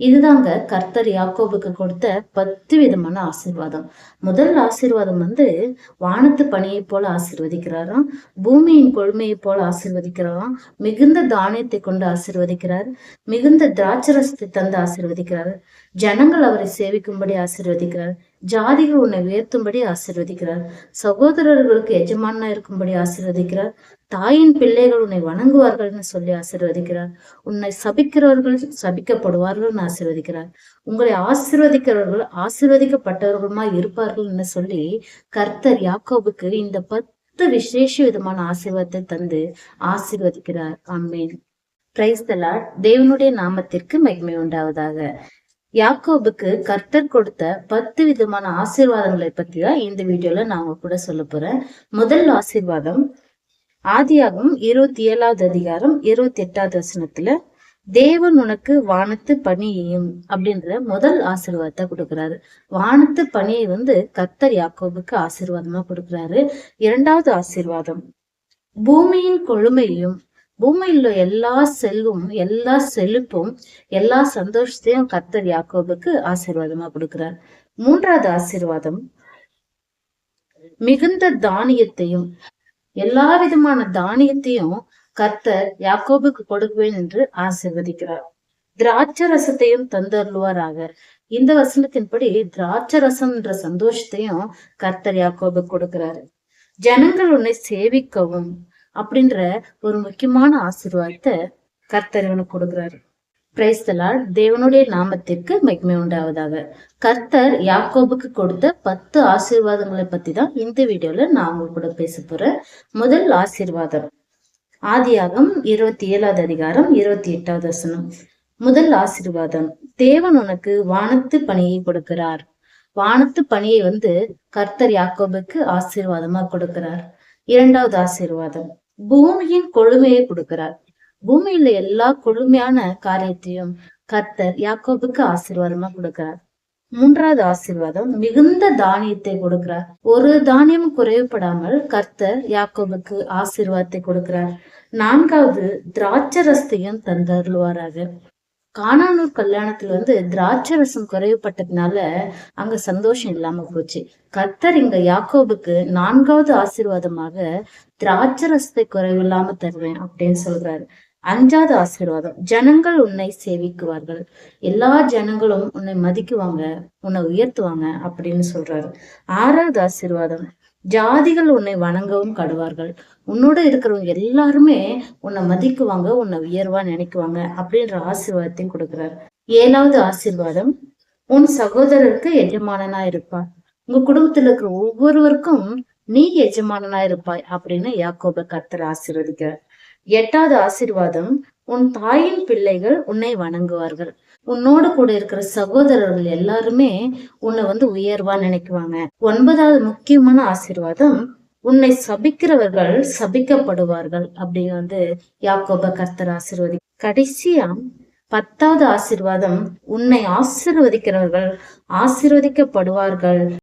இதுதாங்க கர்த்தர் யாக்கோபுக்கு கொடுத்த பத்து விதமான ஆசீர்வாதம். முதல் ஆசீர்வாதம் வந்து வானத்து பணியை போல ஆசீர்வதிக்கிறாராம் பூமியின் கொழுமையை போல ஆசீர்வதிக்கிறாராம் மிகுந்த தானியத்தை கொண்டு ஆசீர்வதிக்கிறார் மிகுந்த திராட்சரசத்தை தந்து ஆசீர்வதிக்கிறார் ஜனங்கள் அவரை சேவிக்கும்படி ஆசீர்வதிக்கிறார். ஜாதிகள் உன்னை உயர்த்தும்படி ஆசீர்வதிக்கிறார். சகோதரர்களுக்கு எஜமானா இருக்கும்படி ஆசீர்வதிக்கிறார். தாயின் பிள்ளைகள் உன்னை வணங்குவார்கள்னு சொல்லி ஆசீர்வதிக்கிறார். உன்னை சபிக்கிறவர்கள் சபிக்கப்படுவார்கள்னு ஆசீர்வதிக்கிறார். உங்களை ஆசீர்வதிக்கிறவர்கள் ஆசீர்வதிக்கப்பட்டவர்களுமா இருப்பார்கள்னு சொல்லி கர்த்தர் யாக்கோபுக்கு இந்த பத்து விசேஷ விதமான ஆசீர்வாதத்தை தந்து ஆசீர்வதிக்கிறார். ஆமேன். பிரைஸ் தேவனுடைய நாமத்திற்கு மகிமை உண்டாவதாக. யாக்கோபுக்கு கர்த்தர் கொடுத்த பத்து விதமான ஆசீர்வாதங்களை பத்தி தான் இந்த வீடியோல நான் உங்க கூட சொல்ல போறேன். முதல் ஆசீர்வாதம் ஆதியாகம் இருபத்தி ஏழாவது அதிகாரம் இருபத்தி எட்டாவது வசனத்துல தேவன் உனக்கு வானத்து பணியையும் அப்படின்ற முதல் ஆசீர்வாதத்தை கொடுக்கிறாரு. வானத்து பணியை வந்து கர்த்தர் யாக்கோபுக்கு ஆசீர்வாதமா கொடுக்கிறாரு. இரண்டாவது ஆசீர்வாதம் பூமியின் கொழுமையும் பூமியில் எல்லா செல்வம் எல்லா செழிப்பும் எல்லா சந்தோஷத்தையும் கர்த்தர் யாக்கோபுக்கு ஆசீர்வாதமா கொடுக்கிறார். மூன்றாவது ஆசீர்வாதம் மிகுந்த தானியத்தையும் எல்லா விதமான தானியத்தையும் கர்த்தர் யாக்கோபுக்கு கொடுக்குவேன் என்று ஆசீர்வதிக்கிறார். திராட்சை ரசத்தையும் தந்தருள்வாராக. இந்த வசனத்தின்படி திராட்சை ரசம் என்ற சந்தோஷத்தையும் கர்த்தர் யாக்கோபுக்கு கொடுக்கிறாரு. ஜனங்கள் உன்னை சேவிக்கவும் அப்படின்ற ஒரு முக்கியமான ஆசீர்வாதத்தை கர்த்தர் இவனுக்கு கொடுக்குறாரு. பிரைஸ்தலால் தேவனுடைய நாமத்திற்கு மகிமை உண்டாவதாக. கர்த்தர் யாக்கோபுக்கு கொடுத்த பத்து ஆசீர்வாதங்களை பத்தி தான் இந்த வீடியோல நான் உங்க கூட பேச போறேன். முதல் ஆசீர்வாதம். ஆதியாகம் இருபத்தி ஏழாவது அதிகாரம் இருபத்தி எட்டாவது வசனம். முதல் ஆசீர்வாதம். தேவன் உனக்கு வானத்து பணியை கொடுக்கிறார். வானத்து பணியை வந்து கர்த்தர் யாக்கோபுக்கு ஆசீர்வாதமா கொடுக்கிறார். இரண்டாவது ஆசீர்வாதம். பூமியின் கொழுமையை கொடுக்கிறார். பூமியில எல்லா கொழுமையான காரியத்தையும் கர்த்தர் யாக்கோபுக்கு ஆசீர்வாதமா கொடுக்கிறார். மூன்றாவது ஆசீர்வாதம் மிகுந்த தானியத்தை கொடுக்கிறார். ஒரு தானியம் குறைவுபடாமல் கர்த்தர் யாக்கோபுக்கு ஆசீர்வாதத்தை கொடுக்கிறார். நான்காவது திராட்சரஸ்தையும் தந்தருள்வாராக. காணானூர் கல்யாணத்துல வந்து திராட்சை ரசம் குறைவுபட்டதுனால அங்க சந்தோஷம் இல்லாம போச்சு. கர்த்தர் இங்க யாக்கோபுக்கு நான்காவது ஆசீர்வாதமாக திராட்சை ரசத்தை குறைவில்லாம தருவேன் அப்படின்னு சொல்றாரு. அஞ்சாவது ஆசீர்வாதம் ஜனங்கள் உன்னை சேவிக்குவார்கள். எல்லா ஜனங்களும் உன்னை மதிக்குவாங்க உன்னை உயர்த்துவாங்க அப்படின்னு சொல்றாரு. ஆறாவது ஆசீர்வாதம் ஜாதிகள் உன்னை வணங்கவும் கடுவார்கள். உன்னோட இருக்கிறவங்க எல்லாருமே உன்னை மதிக்குவாங்க உன்னை உயர்வா நினைக்குவாங்க அப்படின்ற ஆசீர்வாதத்தையும் கொடுக்கிறார். ஏழாவது ஆசீர்வாதம் உன் சகோதரருக்கு எஜமானனா இருப்பார் உங்க குடும்பத்துல இருக்கிற ஒவ்வொருவருக்கும் நீ எஜமானனா இருப்பாய் அப்படின்னு யாக்கோப கர்த்தர் ஆசீர்வதிக்கிறார். எட்டாவது ஆசீர்வாதம் உன் தாயின் பிள்ளைகள் உன்னை வணங்குவார்கள். உன்னோடு கூட இருக்கிற சகோதரர்கள் எல்லாருமே உன்னை வந்து உயர்வா நினைக்குவாங்க. ஒன்பதாவது முக்கியமான ஆசீர்வாதம் உன்னை சபிக்கிறவர்கள் சபிக்கப்படுவார்கள் அப்படின்னு வந்து யாக்கோப கர்த்தர் ஆசிர்வதி கடைசியா பத்தாவது ஆசீர்வாதம் உன்னை ஆசிர்வதிக்கிறவர்கள் ஆசிர்வதிக்கப்படுவார்கள்.